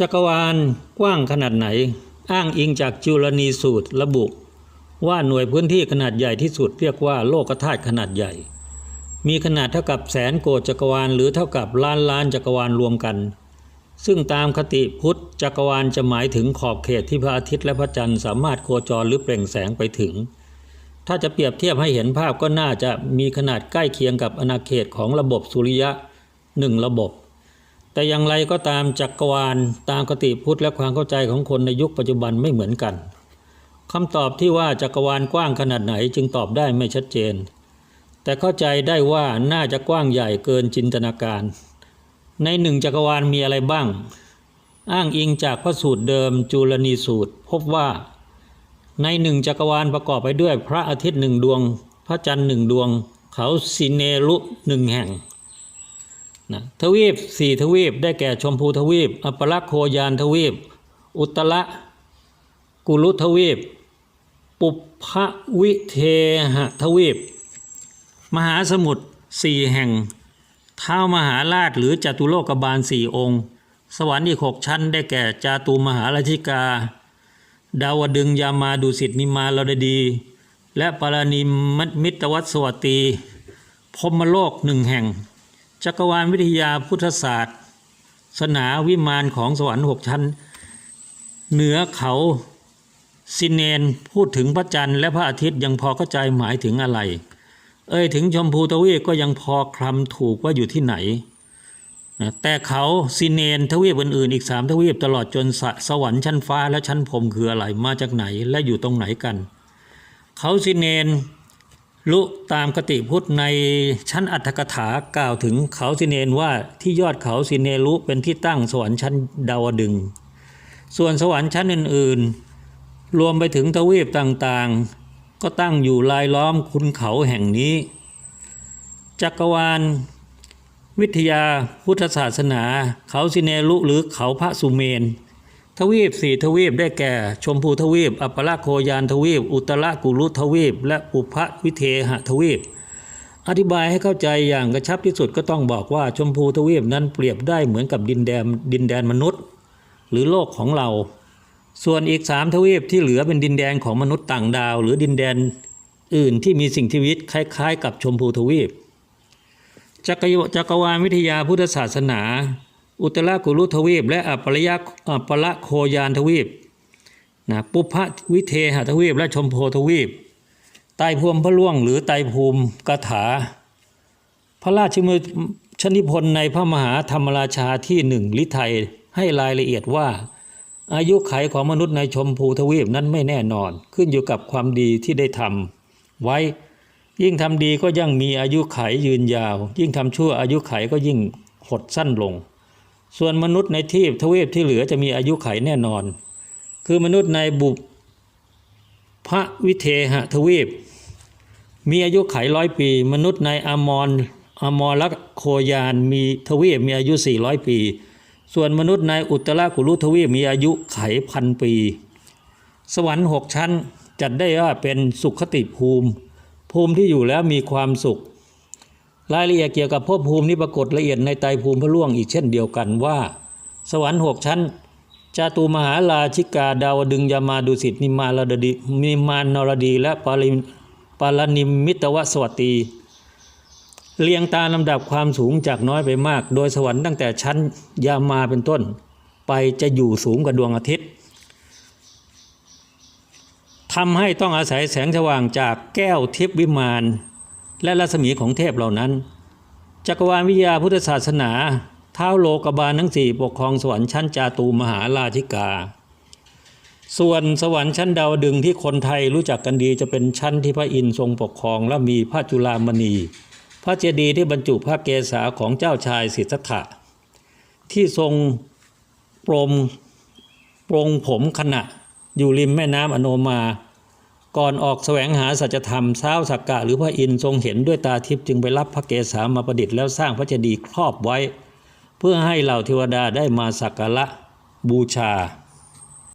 จักรวาลกว้างขนาดไหน อ้างอิงจากจุลนีสูตรระบุ ว่าหน่วยพื้นที่ขนาดใหญ่ที่สุดเรียกว่าโลกธาตุขนาดใหญ่ มีขนาดเท่ากับแสนโกจักรวาลหรือเท่ากับล้านล้านจักรวาลรวมกัน ซึ่งตามคติพุทธจักรวาลจะหมายถึงขอบเขตที่พระอาทิตย์และพระจันทร์สามารถโคจรหรือเปล่งแสงไปถึง ถ้าจะเปรียบเทียบให้เห็นภาพก็น่าจะมีขนาดใกล้เคียงกับอาณาเขตของระบบสุริยะหนึ่งระบบ แต่อย่างไรก็ตามจักรวาลตามคติพุทธและความเข้าใจของคนในยุคปัจจุบันไม่เหมือนกันคำตอบที่ว่าจักรวาลกว้างขนาดไหนจึงตอบได้ไม่ชัดเจน แต่เข้าใจได้ว่าน่าจะกว้างใหญ่เกินจินตนาการ ในหนึ่งจักรวาลมีอะไรบ้าง อ้างอิงจากพระสูตรเดิมจุลนีสูตร พบว่า ในหนึ่งจักรวาลประกอบไปด้วยพระอาทิตย์หนึ่งดวง พระจันทร์หนึ่งดวง เขาสิเนรุหนึ่งแห่ง นะทวีปสี่ทวีปได้แก่ชมพูทวีป อัปลักโคยานทวีป อุตระกุลุทวีป ปุพวิเทหทวีป มหาสมุทรสี่แห่งเท้ามหาราชหรือจตุโลกบาลสี่องค์ สวรรค์อีกหกชั้นได้แก่จาตุมหาราชิกา ดาวดึงยามาดุสิตนิมาลดดี และปารานิมมิตรวัตสวัตตีพมโลกหนึ่งแห่ง จักรวาลวิทยาพุทธศาสตร์ สนาวิมานของสวรรค์หกชั้น เหนือเขาซินเนนพูดถึงพระจันทร์และพระอาทิตย์ยังพอเข้าใจหมายถึงอะไร เอ่ยถึงชมพูทวีปก็ยังพอคลำถูกว่าอยู่ที่ไหนนะแต่เขาซินเนนทวีปอื่นๆอีกสามทวีปตลอดจนสสวรรค์ชั้นฟ้าและชั้นพรมคืออะไรมาจากไหนและอยู่ตรงไหนกัน เขาซินเนน ลุตามคติพุทธในชั้นอัตถกถากล่าวถึงเขาซินเนนว่าที่ยอดเขาซินเนลุเป็นที่ตั้งสวรรค์ชั้นดาวดึง ส่วนสวรรค์ชั้นอื่นๆ รวมไปถึงทวีปต่างๆ ก็ตั้งอยู่รายล้อมคุณเขาแห่งนี้ จักรวาล วิทยาพุทธศาสนา เขาสิเนลุหรือเขาพระสุเมน ทวีปสี่ทวีปได้แก่ ชมพูทวีป อัปละโคยานทวีป อุตระกุลุทวีป และปุพวิเทหทวีป อธิบายให้เข้าใจอย่างกระชับที่สุดก็ต้องบอกว่าชมพูทวีปนั้นเปรียบได้เหมือนกับดินแดนดินแดนมนุษย์ หรือโลกของเรา ส่วนอีกสามทวีปที่เหลือเป็นดินแดนของมนุษย์ต่างดาว หรือดินแดนอื่นที่มีสิ่งชีวิตคล้าย ๆ กับชมพูทวีปจักรวาลวิทยาพุทธศาสนา อุตรากุลุทวีป และอัปริยะอัปละโคยานทวีปนะปุพพวิเทหทวีป และชมโพทวีปไตรภูมิพระล่วงหรือไตรภูมิกถา พระราชมือชนิพนธ์ในพระมหาธรรมราชาที่หนึ่งลิไทยให้รายละเอียดว่า อายุไขของมนุษย์ในชมพูทวีปนั้นไม่แน่นอน ขึ้นอยู่กับความดีที่ได้ทำไว้ยิ่งทำดีก็ยิ่งมีอายุไขยืนยาว ยิ่งทำชั่วอายุไขก็ยิ่งหดสั้นลง ส่วนมนุษย์ในทีพทวีปที่เหลือจะมีอายุไขแน่นอน คือมนุษย์ในบุพระวิเทหทวีป มีอายุไขร้อยปี มนุษย์ในอมรอมรลโคยานมีทวีปมีอายุ 400 ปี ส่วนมนุษย์ในอุตรากุลุทวีปมีอายุไขพันปี สวรรค์หกชั้นจัดได้ว่าเป็นสุขติภูมิ ภูมิที่อยู่แล้วมีความสุข รายละเอียดเกี่ยวกับภพภูมินี้ปรากฏละเอียดในไตรภูมิพระล่วงอีกเช่นเดียวกันว่า สวรรค์หกชั้นจาตุมหาราชิกาดาวดึงยามาดุสิตนิมาลดดีนิมานนรดี และปาริปาลนิมมิตวสวัตตีเรียงตามลำดับความสูงจากน้อยไปมาก โดยสวรรค์ตั้งแต่ชั้นยามาเป็นต้น ไปจะอยู่สูงกว่าดวงอาทิตย์ทำให้ต้องอาศัยแสงสว่างจากแก้วทิพวิมาน และรัศมีของเทพเหล่านั้น จักรวาลวิทยาพุทธศาสนา เท้าโลกบาลทั้งสี่ปกครองสวรรค์ชั้นจาตูมหาราชิกา ส่วนสวรรค์ชั้นดาวดึงที่คนไทยรู้จักกันดีจะเป็นชั้นที่พระอินทร์ทรงปกครองและมีพระจุลามณี พระเจดีย์ที่บรรจุพระเกศาของเจ้าชายสิทธัตถะที่ทรงปรมปรงผมขณะอยู่ริมแม่น้ำอโนมา ก่อนออกแสวงหาสัจธรรมเช้าสักกะหรือพระอินทร์ทรงเห็นด้วยตาทิพย์จึงไปรับพระเกศามาประดิษฐ์แล้วสร้างพระเจดีย์ครอบไว้ เพื่อให้เหล่าเทวดาได้มาสักการะบูชา